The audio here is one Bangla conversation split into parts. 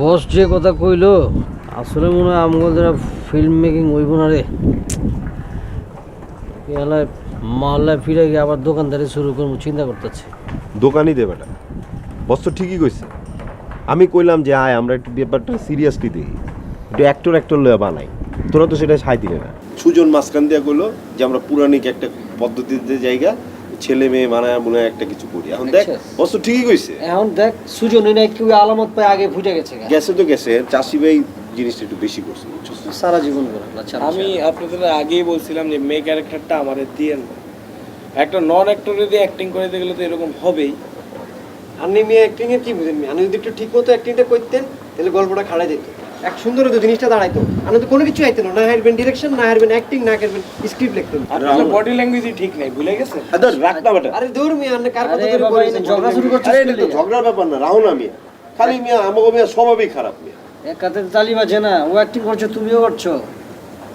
বস যে কথা কইলো আসলে মনে হয় আমগো যারা ফিল্ম মেকিং হইব না রে। এলায় মহল্লায় ফিরে গিয়ে আবার দোকানদারি শুরু করব চিন্তা করতেছি। দোকানই দে বেটা। বস তো ঠিকই কইছে। আমি কইলাম যে আয় আমরা একটু ব্যাপারটা সিরিয়াসলি দেখি। একটু অ্যাক্টর অ্যাক্টর লয়ে বানাই। তোরা তো সেটা সাই দিলে না। সুজন মাঝখান দিয়া কইলো যে আমরা পুরানিক একটা পদ্ধতিতে জায়গা ছেলে মেয়ে মানায় মনে একটা কিছু করি। এখন দেখ আচ্ছা। বস তো ঠিকই কইছে। এখন দেখ সুজনই নাই কেউ আলামত পায় আগে ফুটে গেছে গা। গেছে তো গেছে চাষি ভাই জিনিসটা একটু বেশি করছে? সারা জীবন করে আচ্ছা আমি আপনাদের আগেই বলছিলাম যে মেয়ে ক্যারেক্টারটা আমাদের দিয়ে না। একটা নন অ্যাক্টরে যদি অ্যাক্টিং করে দিতে গেলে তো এরকম হবেই। আপনি মেয়ে অ্যাক্টিং এর কি বুঝেন আপনি যদি একটু ঠিক মতো অ্যাক্টিংটা করতেন তাহলে গল্পটা খাড়া যেত এক সুন্দর হতো জিনিসটা দাঁড়াইতো। আপনি তো কোনো কিছু আইতেন না। হারবেন ডিরেকশন না হারবেন অ্যাক্টিং না হারবেন স্ক্রিপ্ট লিখতেন। আপনার বডি ল্যাঙ্গুয়েজই ঠিক নাই ভুলে গেছে? আর ধর, রাখ না বেটা। আরে দূর মিয়া আপনি কার কথা আরে ধরে বাবা, ঝগড়া শুরু করছিস আরে এটা তো ঝগড়ার ব্যাপার না রাহুল আমি খালি মিয়া আমাকে মিয়া স্বভাবই খারাপ মিয়া। এক হাতে তালি বাজে না ও অ্যাক্টিং করছ তুমিও করছ।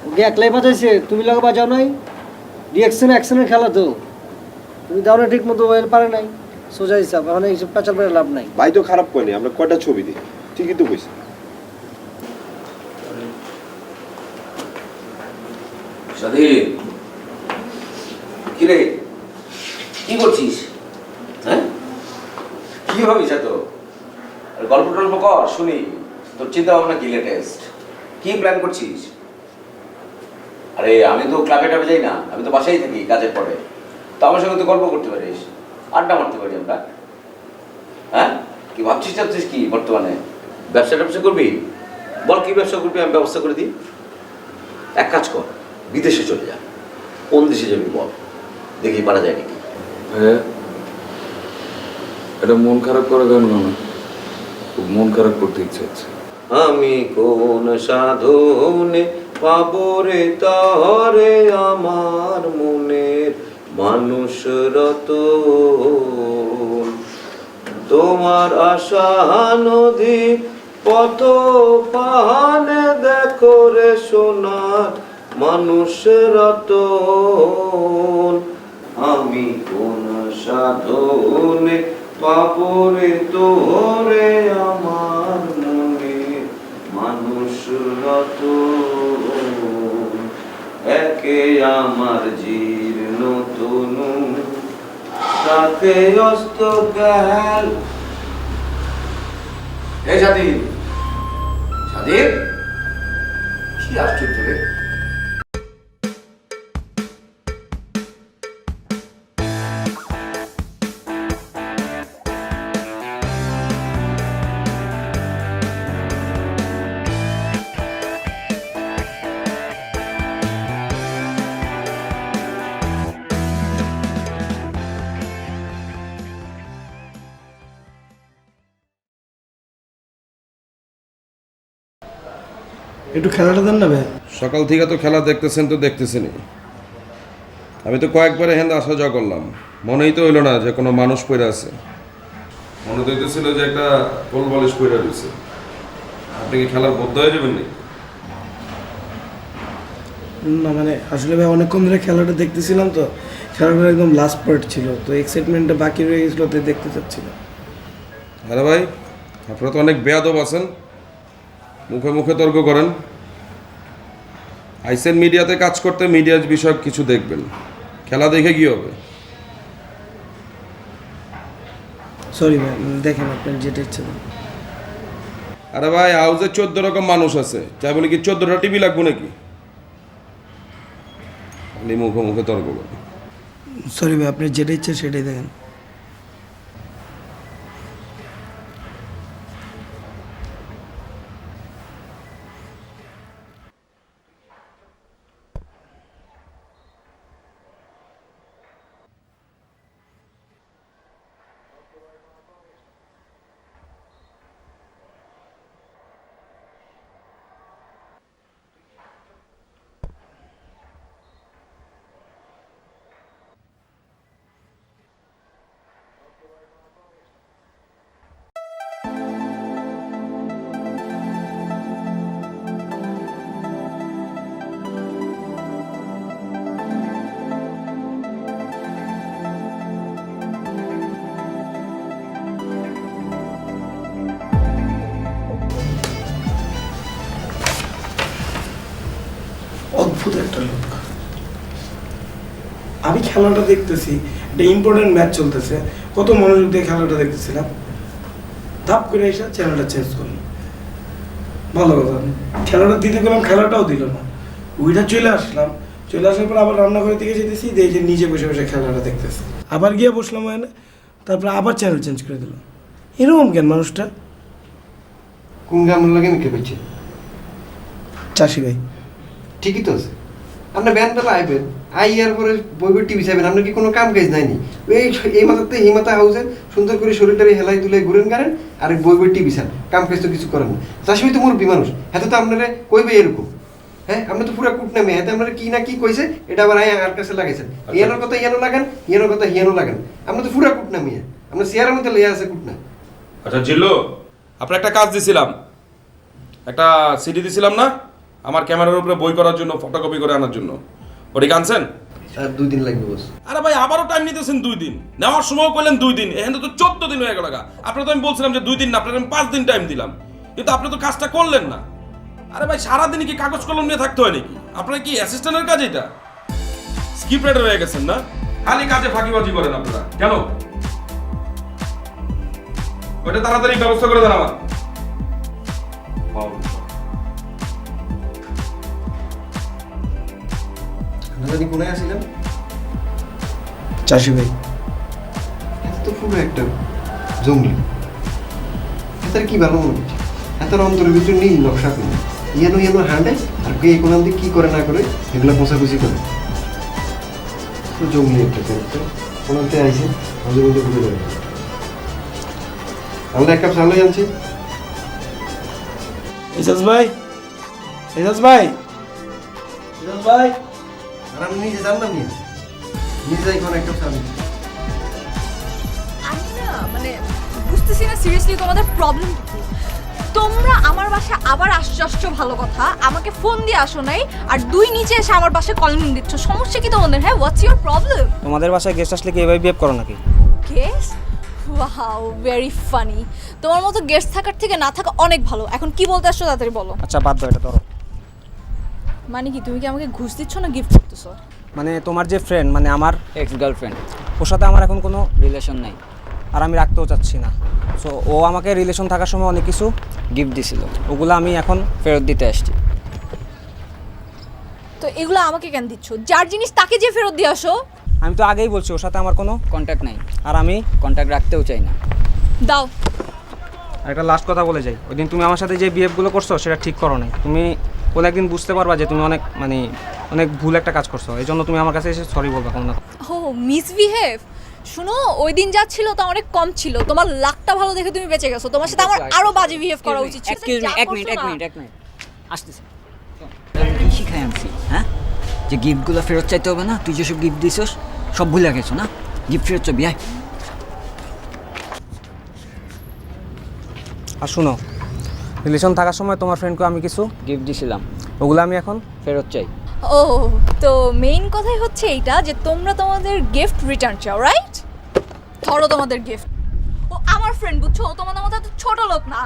ওকে একলাই বাজাইছে তুমি লাগে বাজাও নাই। রিয়াকশন অ্যাকশনের খেলা তো। তুমি দাও না ঠিক মতো ওয়েল পারে নাই। সোজা হিসাব এখন এইসব পেঁচাল পেরে লাভ নাই। ভাই তো খারাপ করেনি আমরা কয়টা ছবি দিই ঠিকই তো কইছি। স্বাধীন কিরে? কি করছিস? হ্যাঁ? কি ভাবিস এত? গল্প টল্প কর, শুনি। তোর চিন্তা ভাবনা কি লেটেস্ট কি প্ল্যান করছিস? আরে, আমি তো ক্লাবে টাবে যাই না। আমি তো বাসায় থাকি কাজের পরে। তো আমার সঙ্গে তো গল্প করতে পারিস। আড্ডা মারতে পারি আমরা। হ্যাঁ? কি ভাবছিস চাচ্ছিস কি বর্তমানে? ব্যবসা ট্যাবসা করবি? বল কি ব্যবসা করবি, আমি ব্যবস্থা করে দিই। এক কাজ কর। বিদেশে চলে যা কোন দেশে যাবি বল? দেখি পারা যায় নাকি? হ্যাঁ এটা মন খারাপ করা গান না খুব মন খারাপ করতে ইচ্ছে হচ্ছে। আমি কোন সাধনে পাবো রে তরে আমার মনের মানুষ রত তোমার আশা নদী পথ পাহানে দেখো রে সোনার মানুষ রতন। আমি কোন সাধনে পাপরে তোরে আমার মনে মানুষ রতন। একে আমার জীর্ণ তনু তাতে অস্ত গেল এই স্বাধীন স্বাধীন কি আশ্চর্য রে? একটু খেলাটা দেন না ভাই? সকাল থেকে তো খেলা দেখতেছেন তো দেখতেছেনই। আমি তো কয়েকবার হেন্দা আসা যাওয়া করলাম। মনেই তো হইল না যে কোনো মানুষ পড়ে আছে। মনে তো হইতেছিল যে একটা কোল বালিশ পড়ে রয়েছে আপনি কি খেলার বদ্ধ হয়ে যাবেন নাকি? না মানে আসলে ভাই অনেকক্ষণ ধরে খেলাটা দেখতেছিলাম তো। খেলাটা একদম লাস্ট পার্ট ছিল। তো এক্সাইটমেন্টটা বাকি রয়ে গেছিল তাই দেখতে চাচ্ছিলাম। আরে ভাই আপনারা তো অনেক বেয়াদব আছেন। মুখে মুখে তর্ক করেন। আইসেন মিডিয়াতে কাজ করতে মিডিয়ার বিষয়ক কিছু দেখবেন। খেলা দেখে কি হবে? সরি ভাই দেখেন আপনার যেটা ইচ্ছে আরে ভাই হাউসে চোদ্দ রকম মানুষ আছে। তাই বলে কি চোদ্দটা টিভি লাগবো নাকি? মুখে মুখে তর্ক করে সরি ভাই আপনার যেটা ইচ্ছে সেটাই দেখেন। অদ্ভুত একটা লোক। আমি খেলাটা দেখতেছি একটা ইম্পর্টেন্ট ম্যাচ চলতেছে। কত মনোযোগ দিয়ে খেলাটা দেখতেছিলাম। ধাপ করে এসে চ্যানেলটা চেঞ্জ করল। ভালো কথা। খেলাটা দিতে গেলাম খেলাটাও দিল না। উইটা চলে আসলাম। চলে আসার পর আবার রান্নাঘরের দিকে যেতেছি দেখি যে নিজে বসে বসে খেলাটা দেখতেছি। আবার গিয়ে বসলাম ওখানে তারপরে আবার চ্যানেল চেঞ্জ করে দিল এরকম কেন মানুষটা? কোন গ্রামের লাগে নিতে পেয়েছে চাষি ভাই। ঠিকই তো আছে। আপনার ব্যান বেলা আইবেন আই ইয়ার পরে বই বই টিভি চাইবেন আপনার কি কোনো কাম কাজ নাইনি এই এই মাথাতে এই মাথা হাউসে সুন্দর করে শরীরটারে হেলাই তুলে ঘুরেন গারেন আর বই বই টিভি চান। কাম কাজ তো কিছু করেন না। চাষি ভাই তো মুরব্বী মানুষ। এত তো আপনারা কইবে এরকম। হ্যাঁ আপনি তো পুরো কুট নামে এতে আপনারা কি না কি কইছে এটা আবার আই আর কাছে লাগাইছেন। ইয়ানোর কথা ইয়ানো লাগান ইয়ানোর কথা হিয়ানো লাগান। আপনি তো পুরো কুট নামিয়ে আপনার চেয়ারের মধ্যে লেয়া আছে কুট না আচ্ছা জিল্লু আপনার একটা কাজ দিছিলাম। একটা সিডি দিছিলাম না? আমার ক্যামেরার উপরে বই করার জন্য ফটোকপি করে আনার জন্য। ওটা কি আনছেন আর দুই দিন লাগবে বস। আরে ভাই আবারও টাইম নিতেছেন দুই দিন। নেওয়ার সময় করলেন দুই দিন। এখানে তো চোদ্দ দিন হয়ে গেল গা। আপনার তো আমি বলছিলাম যে দুই দিন না আপনার আমি পাঁচ দিন টাইম দিলাম। কিন্তু আপনি তো কাজটা করলেন না। আরে ভাই সারাদিন কি কাগজ কলম নিয়ে থাকতে হয় নাকি? আপনার কি অ্যাসিস্ট্যান্টের কাজ এটা স্কিপ রাইটার হয়ে গেছেন না? খালি কাজে ফাঁকিবাজি করেন আপনারা। কেন? ওটা তাড়াতাড়ি ব্যবস্থা করে দেন আমার। জানি কোনায় আসিলেন? চাষি ভাই। এত তো পুরো একটা জঙ্গলি। এটার কি ভালো মনে হচ্ছে এত অন্তরের ভিতরে নীল নকশা করে। ইয়ানো ইয়ানো হাঁটে আর কে কোনো দিকে কি করে না করে এগুলো পোষাকুচি করে। পুরো জঙ্গলি একটা ক্যারেক্টার ওনাতে আইসে আমাদের মধ্যে ঘুরে যাবে আমরা এক কাপ চালই আনছি। এজাজ ভাই এজাজ ভাই। এজাজ ভাই। আর আমি নিজে জানলাম নিয়ে নিজে যাই কোনো এক আমি না মানে বুঝতেছি না সিরিয়াসলি তোমাদের প্রবলেম কি। তোমরা আমার বাসা আবার আসছো ভালো কথা। আমাকে ফোন দিয়ে আসো নাই আর দুই নিচে এসে আমার বাসায় কলিং দিচ্ছ। সমস্যা কি তোমাদের হ্যাঁ? হোয়াটস ইউর প্রবলেম তোমাদের বাসায় গেস্ট আসলে কি এভাবে বিহেভ করো নাকি? গেস্ট ওয়াও ভেরি ফানি তোমার মতো গেস্ট থাকার থেকে না থাকা অনেক ভালো। এখন কি বলতে আসছো তাড়াতাড়ি বলো। আচ্ছা বাদ দাও এটা ধরো। মানে কি তুমি কি আমাকে ঘুষ দিচ্ছ না গিফট করতেছো? মানে তোমার যে ফ্রেন্ড মানে আমার এক্স গার্লফ্রেন্ড ওর সাথে আমার এখন কোনো রিলেশন নাই। আর আমি রাখতেও চাচ্ছি না। সো ও আমাকে রিলেশন থাকার সময় অনেক কিছু গিফট দিছিল। ওগুলো আমি এখন ফেরত দিতে আসছি। তো এগুলো আমাকে কেন দিচ্ছ? যার জিনিস তাকে যে ফেরত দিয়ে আসো। আমি তো আগেই বলছি ওর সাথে আমার কোনো কন্ট্যাক্ট নাই। আর আমি কন্ট্যাক্ট রাখতেও চাই না। দাও। আর একটা লাস্ট কথা বলে যাই। ওই দিন তুমি আমার সাথে যে বিহেভগুলো করছ সেটা ঠিক করো নাই। তুমি কোনো একদিন বুঝতে পারবা যে তুমি অনেক মানে অনেক ভুল একটা কাজ করছ। এই জন্য তুমি আমার কাছে এসে সরি বলবা কোনো না। ও মিসবিহেভ শুনো ওই দিন যা ছিল তা অনেক কম ছিল। তোমার লাকটা ভালো দেখে তুমি বেঁচে গেছো। তোমার সাথে আমার আরও বাজে বিহেভ করা উচিত ছিল। এক মিনিট এক মিনিট এক মিনিট। আসতেছে। কি শিখাই আনছি হ্যাঁ? যে গিফটগুলো ফেরত চাইতে হবে না তুই যেসব গিফট দিছিস সব ভুলে গেছো না? গিফট ফেরত চাবি আয়। আর শুনো রিলেশন থাকার সময় তোমার ফ্রেন্ডকে আমি কিছু গিফট দিছিলাম। ওগুলো আমি এখন ফেরত চাই। ও তো মেইন কথাই হচ্ছে এইটা যে তোমরা তোমাদের গিফট রিটার্ন চাও রাইট ধরো তোমাদের গিফট ও আমার ফ্রেন্ড বুঝছ? ও তোমাদের মতো এত ছোট লোক না।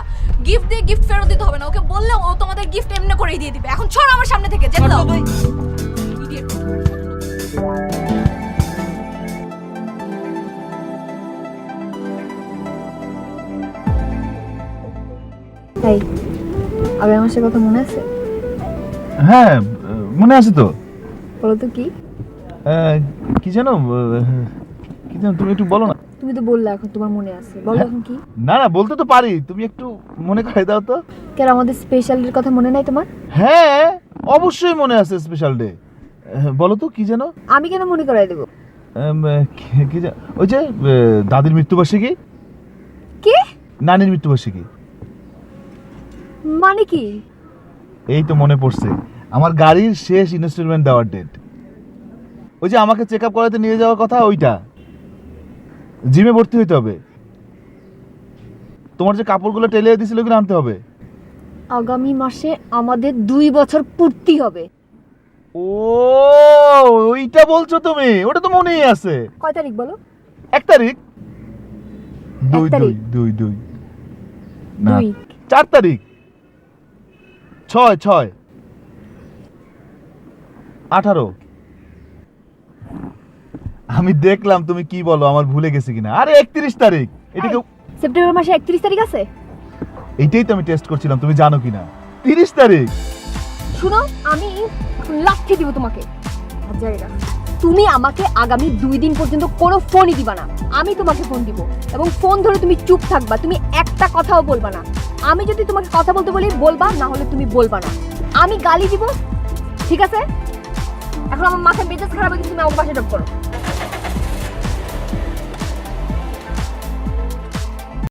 গিফট দিয়ে গিফট ফেরত দিতে হবে না। ওকে বললে ও তোমাদের গিফট এমনি করেই দিয়ে দিবে। এখন ছড় আমার সামনে থেকে যেতে দাও। তাই? আগে আমার সে কথা মনে আছে? হ্যাঁ মনে আছে তো। বলো তো কি? আহ, কি জানো কি জানো তুমি একটু বলো না। তুমি তো বললে এখন তোমার মনে আছে। বলো হ্যাঁ। এখন কি? না না বলতে তো পারি। তুমি একটু মনে করে দাও তো। কেন আমাদের স্পেশাল ডের কথা মনে নাই তোমার? হ্যাঁ অবশ্যই মনে আছে স্পেশাল ডে বলো তো কি জানো আমি কেন মনে করাই দেবো? কি- ওই যে দাদির মৃত্যুবার্ষিকী? কে? নানির মৃত্যুবার্ষিকী। মানে কি? এই তো মনে পড়ছে। আমার গাড়ির শেষ ইনস্টলমেন্ট দেওয়ার ডেট ওই যে আমাকে চেক আপ করাতে নিয়ে যাওয়ার কথা ওইটা। জিমে ভর্তি হইতে হবে। তোমার যে কাপড়গুলো টেলে দিছিল ওগুলো আনতে হবে। আগামী মাসে আমাদের দুই বছর পূর্তি হবে। ও ওইটা বলছো তুমি? ওটা তো মনেই আছে। কয় তারিখ বলো? এক তারিখ। দুই দুই দুই দুই। না চার তারিখ। ছয় ছয়। আঠারো। আমি দেখলাম তুমি কি বলো আমার ভুলে গেছে কিনা। আরে একত্রিশ তারিখ। এটাকে সেপ্টেম্বর মাসে একত্রিশ তারিখ আছে? এইটাই তো আমি টেস্ট করছিলাম তুমি জানো কিনা। তিরিশ তারিখ। শুনো আমি লাথি দিব তোমাকে। জায়গা তুমি আমাকে আগামী দুই দিন পর্যন্ত কোনো ফোনই দিবা না। আমি তোমাকে ফোন দিব এবং ফোন ধরে তুমি চুপ থাকবা, তুমি একটা কথাও বলবা না। আমি যদি তোমাকে কথা বলতে বলি, বলবা, না হলে তুমি বলবা না। আমি গালি দিব, ঠিক আছে? এখন আমার মাথায় মেজাজ খারাপ হয়ে তুমি আমার পাশে ডপ করো।